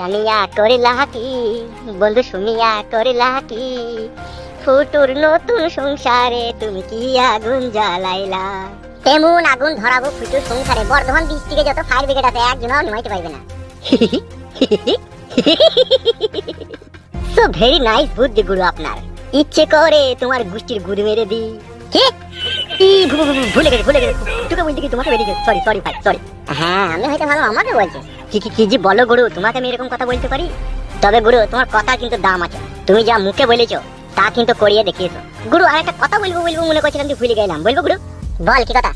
জানিয়া করিলা কি বন্ধু শুনিয়া করিলা কি ফুটুর নতুন সংসারে তুমি কি আগুন জ্বালাইলা? তেমন আগুন ধরাবো ফুটুর সংসারে, বর্ধমান ডিস্ট্রিক্টে যত ফায়ার ব্রিগেড আছে, একজনও নিমাইতে পারবে না। সো ভেরি নাইস বুদ্ধি গুরু আপনার। ইচ্ছে করে তোমার গুষ্টির গুড় মেরে দি কে? ভুলে গেছে ভুলে গেছে। তোকে বলতে কি তোমাকে বেরিয়ে গেছে? সরি সরি ভাই সরি হ্যাঁ আমি হয়তো ভালো আমাকে বলছে। কি কি কি যে বলো গুরু তোমাকে আমি এরকম কথা বলতে পারি? তবে গুরু তোমার কথা কিন্তু দাম আছে। তুমি যা মুখে বলেছ তা কিন্তু করিয়ে দেখিয়েছো। গুরু আর একটা কথা বলব বলব মনে করছিলাম যে ভুলে গেলাম। বলব গুরু? বল কি কথা?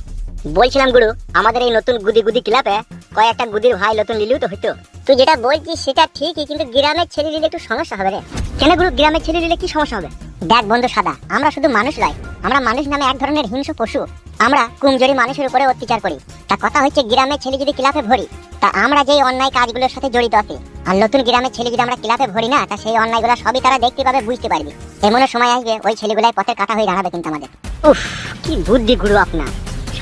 বলছিলাম গুরু আমাদের এই নতুন গুদি গুদি ক্লাবে কয়েকটা গুদির ভাই নতুন লিলিও তো হইতো। তুই যেটা বলছিস সেটা ঠিকই কিন্তু গ্রামের ছেলে নিলে একটু সমস্যা হবে রে। কেন গুরু গ্রামের ছেলে নিলে কি সমস্যা হবে? দেখ বন্ধু সাদা, আমরা শুধু মানুষ নয়, আমরা মানুষ নামে এক ধরনের হিংস্র পশু। আমরা কুমজোরি মানুষের উপরে অত্যাচার করি। তা কথা হচ্ছে গ্রামের ছেলে যদি ক্লাবে ভরি, তা আমরা যেই অন্যায় কাজগুলোর সাথে জড়িত আছি। আর নতুন গ্রামের ছেলে যদি আমরা ক্লাবে ভরি না, তা সেই অন্যায়গুলো সবই তারা দেখতে পাবে, বুঝতে পারবে। এমনও সময় আসবে, ওই ছেলেগুলাই পথের কাটা হয়ে দাঁড়াবে কিন্তু আমাদের। উফ, কি বুদ্ধি গুরু আপনার।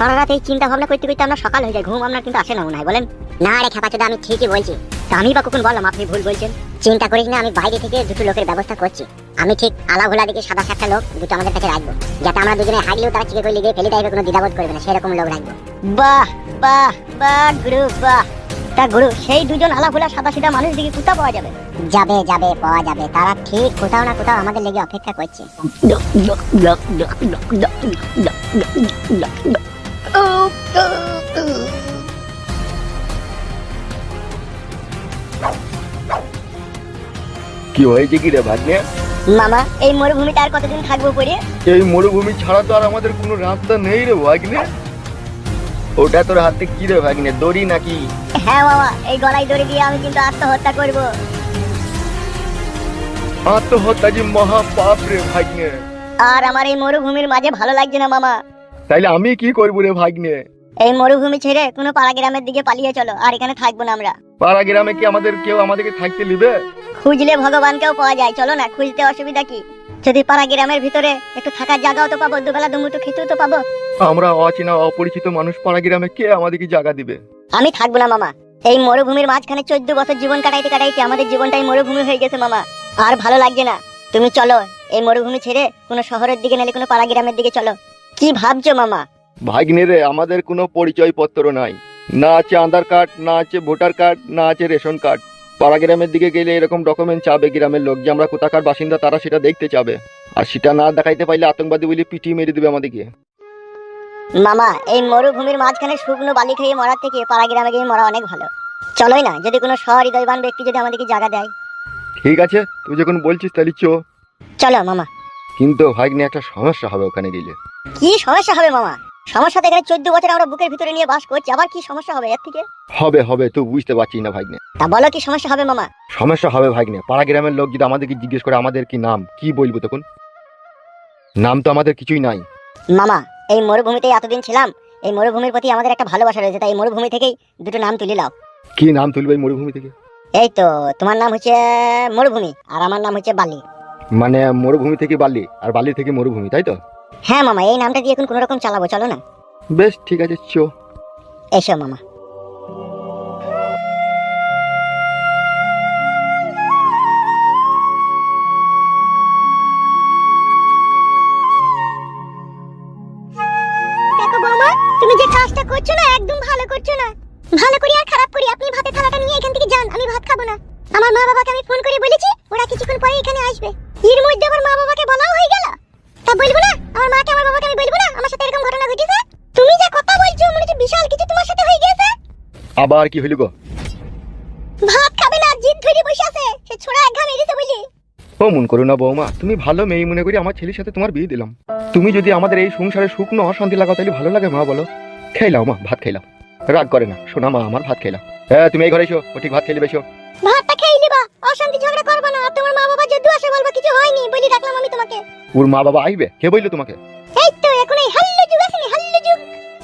সারা রাত এই চিন্তা ভাবনা করতে করতে আমরা সকাল হয়ে যায় ঘুম আপনার কিন্তু আসে না মনে হয় বলেন না রে খেপা আমি ঠিকই বলছি তা আমি বা কখন বললাম আপনি ভুল বলছেন চিন্তা করিস না আমি বাইরে থেকে দুটো লোকের ব্যবস্থা করছি আমি ঠিক আলা ভোলা দিকে সাদা সাতটা লোক দুটো আমাদের কাছে রাখব যাতে আমরা দুজনে হাগলেও তারা চিকে করে লিগে ফেলে দেয় কোনো দ্বিধাবোধ করবে না সেরকম লোক রাখব বাহ বাহ বাহ গুরু বাহ তা গুরু সেই দুজন আলা ভোলা সাদা সিধা মানুষ দিকে কোথা পাওয়া যাবে যাবে যাবে পাওয়া যাবে তারা ঠিক কোথাও না কোথাও আমাদের লেগে অপেক্ষা করছে কি হয়েছে কি রে ভাগ্নে? মামা এই মরুভূমিতে আর কতদিন থাকব পরে এই মরুভূমি ছাড়া তো আর আমাদের কোনো রাস্তা নেই রে ভাগ্নে। ওটা তোর হাতে কি রে ভাগ্নে দড়ি নাকি? হ্যাঁ মামা এই গলায় দড়ি দিয়ে আমি কিন্তু আত্মহত্যা করব। আত্মহত্যা যে মহা পাপ রে ভাগ্নে। আর আমার এই মরুভূমির মাঝে ভালো লাগছে না মামা। তাইলে আমি কি করব রে ভাগ্নে? এই মরুভূমি ছেড়ে কোনো পাড়া গ্রামের দিকে পালিয়ে চলো আর এখানে থাকব না আমরা। পাড়া গ্রামে কি আমাদের কেউ আমাদেরকে থাকতে নিবে খুঁজলে ভগবানকেও পাওয়া যায় চলো না খুঁজতে অসুবিধা কি? যদি পাড়া গ্রামের ভিতরে একটু থাকার জায়গাও তো পাবো দুবেলা দুমুটো খেতেও তো পাবো। আমরা অচেনা অপরিচিত মানুষ পাড়া গ্রামে কে আমাদেরকে জায়গা দিবে? আমি থাকব না মামা। এই মরুভূমির মাঝখানে চোদ্দ বছর জীবন কাটাইতে কাটাইতে আমাদের জীবনটাই মরুভূমি হয়ে গেছে মামা। আর ভালো লাগছে না। তুমি চলো এই মরুভূমি ছেড়ে কোনো শহরের দিকে নালে কোনো পাড়া গ্রামের দিকে চলো। কি ভাবছ মামা? ভাগ্নে রে আমাদের কোনো পরিচয় পত্র নাই। না আছে আধার কার্ড না আছে ভোটার কার্ড না আছে রেশন কার্ড। পাড়া গ্রামের দিকে গেলে এরকম ডকুমেন্ট চাবে গ্রামের লোক যে আমরা কোথাকার বাসিন্দা তারা সেটা দেখতে চাবে। আর সেটা না দেখাইতে পারলে আতঙ্কবাদী বলে পিটিয়ে মেরে দিবে আমাদেরকে। মামা এই মরুভূমির মাঝখানে শুকনো বালি খেয়ে মরার থেকে পাড়া গ্রামে গিয়ে মরা অনেক ভালো। চলোই না যদি কোনো সহৃদয়বান ব্যক্তি যদি আমাদেরকে জায়গা দেয়। ঠিক আছে তুই যখন বলছিস তাহলে চো। চলো মামা। কিন্তু ভাগ্নে একটা সমস্যা হবে ওখানে গেলে। কি সমস্যা হবে মামা? সমস্যা তো এখানে চোদ্দ বছর আমরা বুকের ভিতরে নিয়ে বাস করছি আবার কি সমস্যা হবে এর থেকে? হবে হবে তুই বুঝতে পারছি না ভাগ্নে। তা বলো কি সমস্যা হবে মামা? সমস্যা হবে ভাগ্নে পাড়া গ্রামের লোক যদি আমাদেরকে জিজ্ঞেস করে আমাদের কি নাম কি বলব তখন? নাম তো আমাদের কিছুই নাই। মামা এই মরুভূমিতে এতদিন ছিলাম এই মরুভূমির প্রতি আমাদের একটা ভালোবাসা রয়েছে তাই এই মরুভূমি থেকেই দুটো নাম তুলে নাও। কি নাম তুলবে এই মরুভূমি থেকে? এই তো তোমার নাম হচ্ছে মরুভূমি আর আমার নাম হচ্ছে বালি। মানে মরুভূমি থেকে বালি আর বালি থেকে মরুভূমি তাই তো? হ্যাঁ মামা এই নামটা দিয়ে এখন কোনো রকম চালাবো চলো না। বেশ ঠিক আছে চো এসো মামা। তুমি যে কাজটা করছ না একদম ভালো করছ না। ভালো করি আর খারাপ করি আপনি ভাতের থালাটা নিয়ে এখান থেকে যান আমি ভাত খাব না। আমার মা বাবাকে আমি ফোন করে বলেছি ওরা কিছুক্ষণ পরে এখানে আসবে। এর মধ্যে আমার মা আবার কি হইল গো? ভাত খাবে না জিদ ধরে বসে আছে। সে ছোড়া এক ঘা মেরেছে বলি ও মন করো না বৌমা তুমি ভালো মেয়ে মনে করি আমার ছেলের সাথে তোমার বিয়ে দিলাম। তুমি যদি আমাদের এই সংসারে শুকনো অশান্তি লাগাও তাহলে ভালো লাগে মা বলো। খাইলাও মা ভাত খাইলাম রাগ করে না শোনা মা আমার ভাত খাইলাম হ্যাঁ তুমি এই ঘরে এসো ও ঠিক ভাত খেলে বেশো। ভাতটা খেয়ে নিবা অশান্তি ঝগড়া করবে না। আর তোমার মা বাবা যদি আসে বলবা কিছু হয়নি বলি রাখলাম আমি তোমাকে। ওর মা বাবা আইবে? কে বলল তোমাকে? এই তো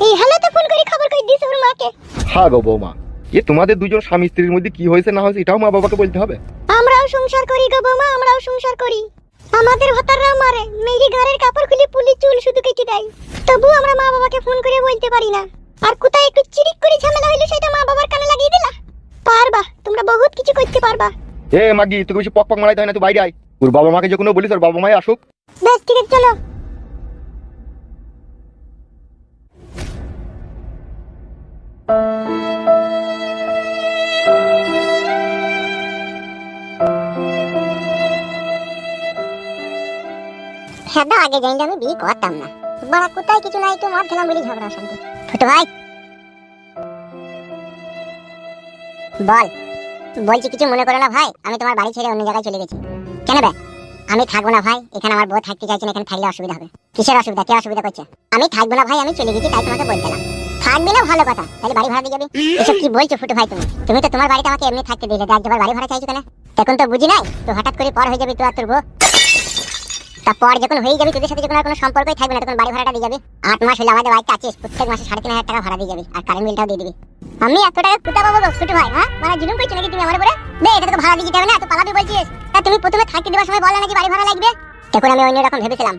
এই হালাতে ফোন করে খবর কই দিছে ওর মাকে? হ্যাঁ গো বৌমা। এ তোমাদের দুজন স্বামী স্ত্রীর মধ্যে কি হয়েছে না হয়েছে এটাও মা বাবাকে বলতে হবে। আমরাও সংসার করি গো বৌমা আমরাও সংসার করি। আমাদের ভাতাররাও মারে মেরি ঘরের কাপড় খুলে পুলি চুল শুধু কেটে দেয়। তবু আমরা মা বাবাকে ফোন করে বলতে পারি না। আর কোথায় একটু চিরিক করে ঝামেলা হইল সেটা মা বাবার কানে লাগিয়ে দিলা? পারবা তোমরা বহুত কিছু করতে পারবা। এ মাগি তোকে বেশি পক পক মারাইতে হয় না তুই বাইরে আয়। তোর বাবা মাকে যখন বলিস ওর বাবা মাই আসুক। বেশ ঠিক আছে চলো। হ্যাঁ আগে জানলে আমি বিয়ে করতাম না। কোথায় কিছু নাই তো মার খেলাম বলি ঝগড়া অশান্তি। ছোট ভাই। বল, বলছি, কিছু মনে করো না ভাই, আমি তোমার বাড়ি ছেড়ে অন্য জায়গায় চলে গেছি। কেন বে? আমি থাকব না ভাই, এখানে আমার বউ থাকতে চাইছে না, এখানে থাকলে অসুবিধা হবে। কিসের অসুবিধা? কে অসুবিধা করছে? আমি থাকব না ভাই, আমি চলে গেছি, তাই তোমাকে বলতেলাম ভালো কথা। তাহলে বাড়ি ভাড়া দিয়ে যাবে। এসব কি বলছো ফুটু ভাই তুমি? তুমি তো তোমার বাড়িতে আমাকে এমনি থাকতে দিলে। বাড়ি ভাড়া চাইছো কেন? তখন তো বুঝি নাই, তো হঠাৎ করে পর হয়ে যাবে আর যখন হয়ে যাবে, তোদের সাথে যখন আর কোনো সম্পর্কই থাকবে না, তখন বাড়ি ভাড়াটা দিয়ে যাবে। আট মাস হলে আমাদের বাড়িতে আছিস, প্রত্যেক মাসে সাড়ে তিন হাজার টাকা ভাড়া দিয়ে যাবে, আর কারেন্ট বিলটাও দিয়ে দিবি। আমি এত টাকা পাবো গো ছোট ভাই হ্যাঁ? মানে জুলুম নাকি তুমি আমার উপরে? বে এটা তো ভাড়া দিয়ে হবে না তো পালাবি বলছিস। তা তুমি প্রথমে থাকতে দেওয়ার সময় বললে নাকি বাড়ি ভাড়া লাগবে। তখন আমি অন্য ভেবেছিলাম।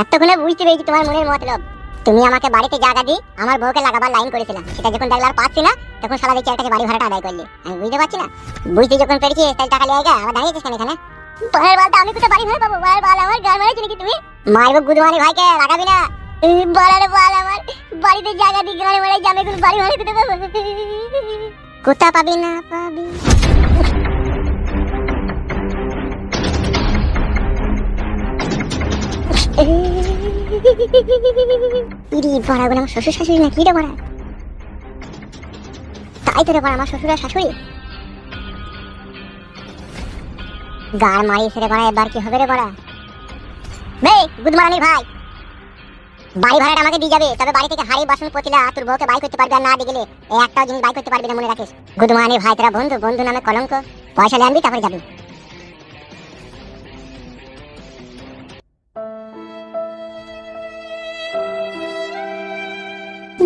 এতক্ষণে বুঝতে পেরেছি তোমার মনের মতলব। তুমি আমাকে বাড়িতে জায়গা দি আমার বউকে লাগাবার লাইন করেছিলাম সেটা যখন দেখলে আর পাচ্ছি না তখন সারা আর কাছে বাড়ি ভাড়াটা আদায় করলি। আমি বুঝতে পারছি না। বুঝতে যখন পেরেছি তাহলে টাকা লিয়ে গা আবার দাঁড়িয়েছিস কেন এখানে? পরের বালটা আমি কোথায় বাড়ি ভাড়া পাবো? পরের বাল আমার গান নাকি তুমি? মারবো গুদমানি ভাইকে লাগাবি না। বলার বাল আমার বাড়িতে জায়গা দি গান মারাই যাবে কোন বাড়ি ভাড়া পাবো? কোথা পাবি না পাবি? ভাই। আমাকে দিয়ে যাবে, তবে বাড়ি থেকে হাড়ি, বাসন, পতিলা, তোর বউকে বাই করতে পারবি আর না দিয়ে একটাও জিনিস বাই করতে পারবি না মনে রাখিস। গুদমারানির ভাই, তোরা বন্ধু বন্ধু নামে কলঙ্ক। পয়সা লেনবি, তারপরে যাবি।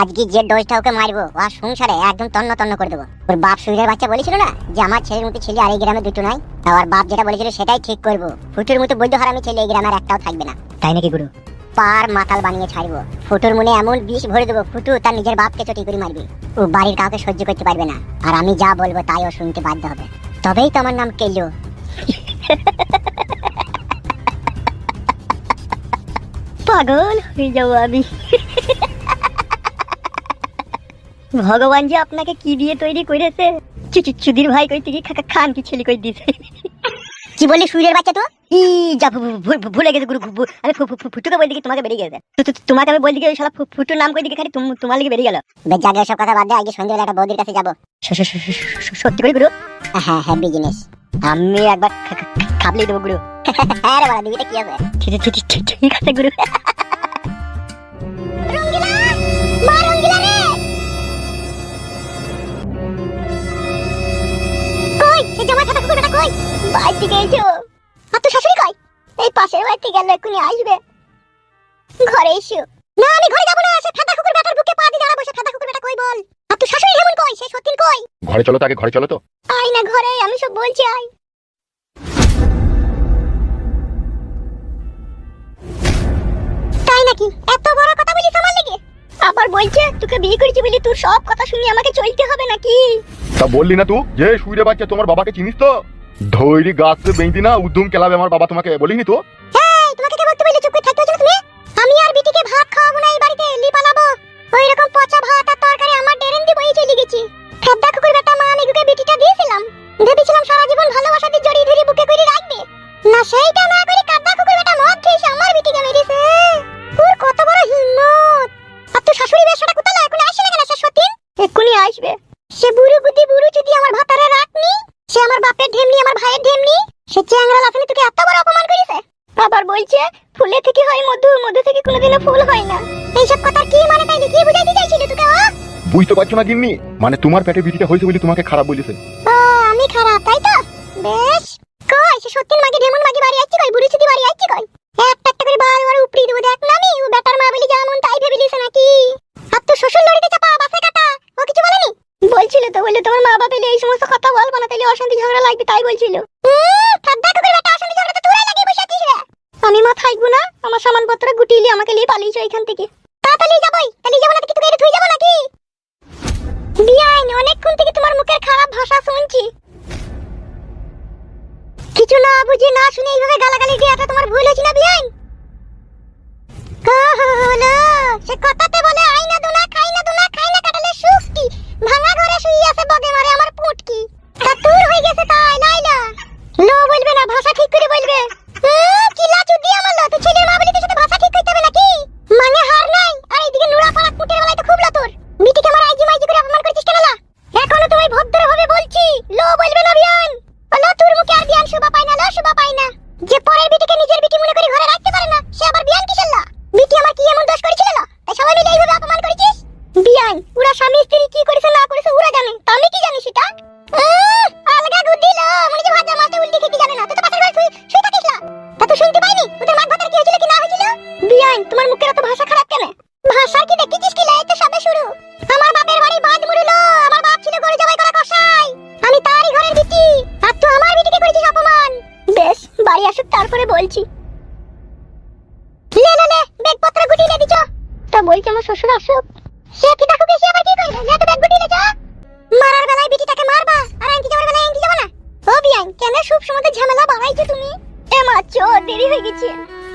আজকে যে ডোজটা ওকে মারবো আর সংসারে একদম তন্ন তন্ন করে দেবো। ওর বাপ সুইরের বাচ্চা বলেছিল না যে আমার ছেলের মতো ছেলে আর এই গ্রামে দুটো নাই? আর বাপ যেটা বলেছিল সেটাই ঠিক করব। ফুটুর মতো বৈধ হারামি ছেলে এই গ্রামে আর একটাও থাকবে না। তাই নাকি গুরু? পার মাতাল বানিয়ে ছাড়বো। ফুটুর মনে এমন বিষ ভরে দেবো ফুটু তার নিজের বাপকে চটি করে মারবে। ও বাড়ির কাউকে সহ্য করতে পারবে না। আর আমি যা বলব তাই ও শুনতে বাধ্য হবে। তবেই তো আমার নাম কেলো। পাগল হয়ে যাব আমি। ভগবান যে আপনাকে কি দিয়ে তৈরি করেছে চুদির ভাই কই থেকে খাকা খান কি ছেলে কই দিছে কি বললি সুরের বাচ্চা তো ই যা ভুলে গেছে গুরু আমি ফু- ফু- ফু- ফুটুকে দিকে তোমাকে বেরিয়ে গেছে তোমাকে আমি দিকে ওই শালা ফুটুর নাম কই দিকে খালি তুম- তোমার লিগে বেরিয়ে গেল জাগে সব কথা বাদ দে আগে সন্ধ্যেবেলা একটা বৌদির কাছে যাব সত্যি করে গুরু হ্যাঁ হ্যাঁ বিজনেস আমি একবার খা- খা- খা- দেবো গুরু হ্যাঁ রে বলা দিদিটা কি হবে ঠিক- ঠিক আছে গুরু কই বাইরে থেকে এসো। আর তো শাশুড়ি কই এই পাশের বাড়িতে গেল এক্ষুনি আসবে। ঘরে এসো। না আমি ঘরে যাব না। সে ফাটা কুকুর বেটার বুকে পা দিয়ে দাঁড়াবো। সে ফাটা কুকুর বেটা কই বল? আর তো শাশুড়ি হেমন কই সে সত্যিন কই ঘরে চলো তো আগে ঘরে চলো তো। আই না ঘরে আমি সব বলছি আই তাই নাকি? এত বড় কথা বলিস আমার লেগে? আবার বলছে তোকে বিয়ে করেছি বলি তোর সব কথা শুনে আমাকে চলতে হবে নাকি? তা বললি না তুই? যে সুইরে বাচ্চা তোমার বাবাকে চিনিস তো? ধৈরি গাছ বেঁধি না, উদ্যম কেলাবে আমার বাবা তোমাকে, বলিনি তো? তুমি আমি না আমার দিয়ে করে রাখবে। এক্ষুনি আসবে। সে বুড়ো বুড়ো যদি আমার ভাতারে সে আমার বাপের ঢেমনি আমার ভাইয়ের ঢেমনি? সে চ্যাংরা লাফানি তোকে এত বড় অপমান করেছে? আবার বলছে ফুলে থেকে হয় মধু মধু থেকে কোনোদিনও ফুল হয় না। এইসব কথা কি মানে তাইলে কি বুঝাইতে চাইছিলি তোকে ও বুঝতে পারছ না গিন্নি? মানে তোমার পেটে বিটিটা হয়েছে বলে তোমাকে খারাপ বলেছে। আমি খারাপ তাই তো? বেশ। কই সে সত্যিন মাগে ঢেমন মাগে বাড়ি আসছে কই? বুড়ি ছুটি বাড়ি আসছে কই? একটা একটা করে বার বার উপরি দেবো দেখ না আমি ও বেটার মা বলি যেমন তাই ভেবে লিছে নাকি? আর তোর শ্বশুর লড়িতে চাপা বাসে কাটা? ও কিছু বলেনি? বলছিল তো, বলল তোমার মা বাবা এই সমস্ত কথা বলব না তাহলে অশান্তি ঝগড়া লাগবে, তাই বলছিল। আমি মা থাকব না, আমার সামানপত্র গুটিয়ে আমাকে নিয়ে পালিয়েছো এখান থেকে। তাড়াতাড়ি যাবই, তাহলে যাব না কি ধুই যাব নাকি? বিয়াইন, অনেকক্ষণ থেকে তোমার মুখের খারাপ ভাষা শুনছি। কিছু না বুঝি, না শুনে এইভাবে গালাগালি দেওয়াটা তোমার ভুল হয়েছে না বিয়াইন? হলো সে কথাতে বলে, আইনা দুনা খাই না দুনা খাই না কাটালে সুখ ভাঙা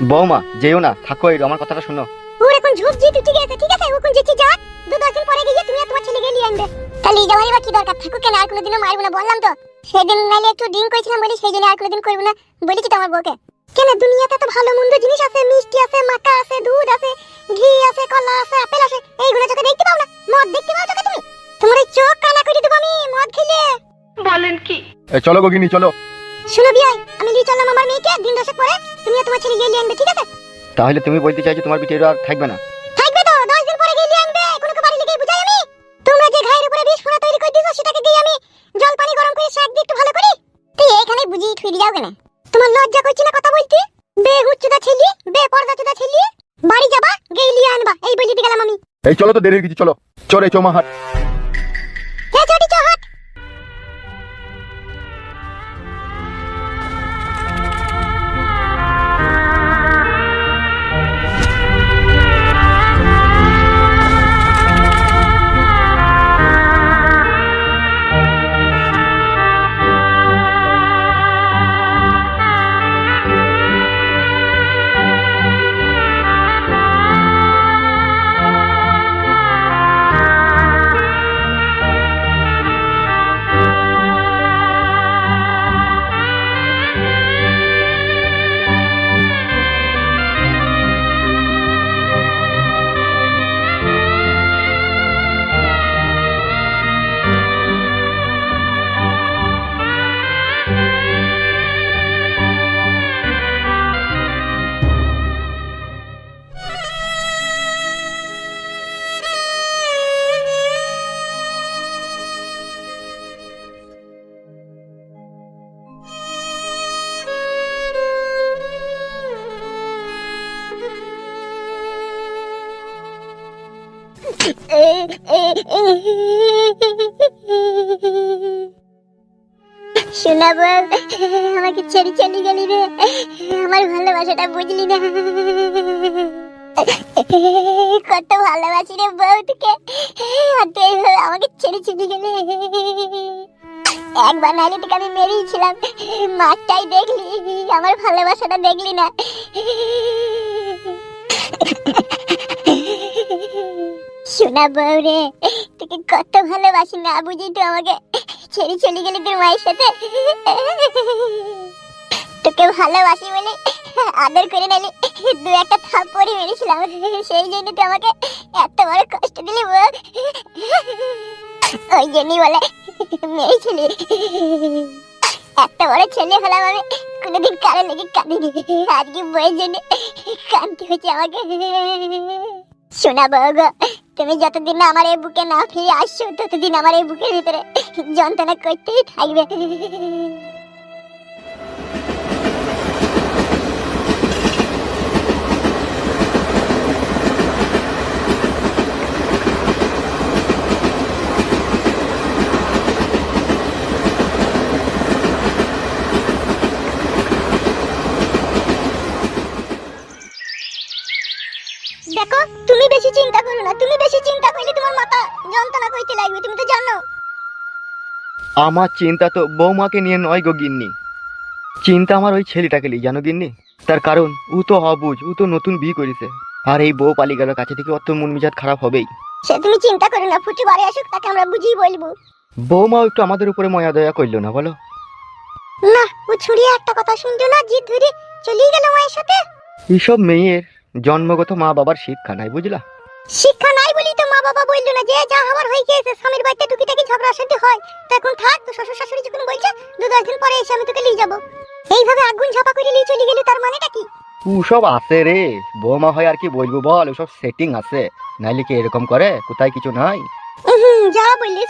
বৌমা যেও না থাকো এই আমার কথাটা শুনো। ওর এখন ঝুপ জি টুটি গেছে ঠিক আছে? ও কোন যেতে যাক দু দিন পরে গিয়ে তুমি আর তোমার ছেলে গিয়ে আনবে। তাহলে যাওয়ারই বা কি দরকার? থাকো কেন আর কোনোদিনও মারবো না বললাম তো। সেদিন নাইলে একটু ড্রিঙ্ক করেছিলাম বলি সেই জন্য আর কোনোদিন করব না বলেছি তো আমার বউকে। কেন দুনিয়াতে তো ভালো মন্দ জিনিস আছে? মিষ্টি আছে মাখা আছে দুধ আছে ঘি আছে কলা আছে আপেল আছে এইগুলো চোখে দেখতে পাও না? মদ দেখতে পাও চোখে তুমি? তোমার এই চোখ কানা করে দেবো আমি মদ খেলে। বলেন কি? এ চলো গগিনি চলো। শুনো বিয়াই আমি নিয়ে চললাম আমার মেয়েকে দিন দশেক পরে। তুমি তোমার ছেলে গিয়ে আনবে ঠিক আছে? তাহলে তুমি বলতে চাইছো তোমার বিটির আর থাকবে না? থাকবে তো দশ দিন পরে গিয়ে আনবে কোনো বাড়ি লেগে বুঝাই আমি। তোমরা যে ঘায়ের উপরে বিষ ফোড়া তৈরি করে দিছো সেটাকে দিয়ে আমি। জল পানি গরম করে শাক দিয়ে একটু ভালো করি। তুই এখানে বুঝি ঠুই যাও কেন। তোমার লজ্জা করছি না কথা বলতে? বে হুচ্চুদা ছেলি বে পর্দা চুদা ছেলি। বাড়ি যাবা গিয়ে নিয়ে আনবা এই বলে গেলাম আমি। এই চলো তো দেরি হয়ে গেছে চলো চলে চৌমা শোনা বল আমাকে ছেড়ে চলে গেলি রে। আমার ভালোবাসাটা বুঝলি না। কত ভালোবাসি রে বউ তোকে আর আমাকে ছেড়ে চলে গেলে। একবার নাইলে তোকে আমি মেরেইছিলাম। মাঠটাই দেখলি, আমার ভালোবাসাটা দেখলি না। শোনা বউ তোকে কত ভালোবাসি না বুঝি তো আমাকে ছেড়ে চলে গেলি তোর মায়ের সাথে? তোকে ভালোবাসি বলে আদর করে নিলি, দু একটা থাপ্পড়ই মেরেছিলাম, সেই জন্য তো আমাকে এত বড় কষ্ট দিলি বউ। ওই জন্যই বলে মেরেছিলি। এত বড় ছেলে হলাম আমি, কোনোদিন কারও লেগে কাঁদিনি, আজকে বইয়ের জন্য কাঁদতে হচ্ছে আমাকে। শোনা বউ গো তুমি যতদিন না আমার এই বুকে না ফিরে আসছো, ততদিন আমার এই বুকের ভিতরে যন্ত্রণা করতেই থাকবে তুমি তো জানো আমার চিন্তা তো বৌমাকে নিয়ে নয় গো গিন্নি। চিন্তা আমার ওই ছেলেটাকে নিয়ে জানো গিন্নি? তার কারণ ও তো অবুঝ ও তো নতুন বিয়ে করেছে। আর এই বউ পালি গেল কাছে থেকে অত মন মেজাজ খারাপ হবেই। সে তুমি চিন্তা করো না ফুটু বাড়ি আসুক তাকে আমরা বুঝিয়ে বলব। বৌমাও একটু আমাদের উপরে ময়া দয়া করল না বলো। না ও ছুড়িয়ে একটা কথা শুনছো না জিদ ধরে চলেই গেল মায়ের সাথে। এইসব মেয়ের জন্মগত মা বাবার শিক্ষা নাই বুঝলা? শিক্ষা নাই বলি তো মা বাবা বলল না যে যা হবার হয়ে গিয়েছে স্বামীর বাড়িতে টুকিটাকি ঝগড়া শান্তি হয় তো এখন থাক তো শ্বশুর শাশুড়ি যখন বলছে দু দশ দিন পরে এসে আমি তোকে নিয়ে যাব। এইভাবে আগুন ঝাপা করে নিয়ে চলে গেলি তার মানেটা কি? সব আছে রে বৌমা হয় আর কি বলব বল ওসব সেটিং আছে। নাইলে কি এরকম করে? কোথায় কিছু নাই? যা বললি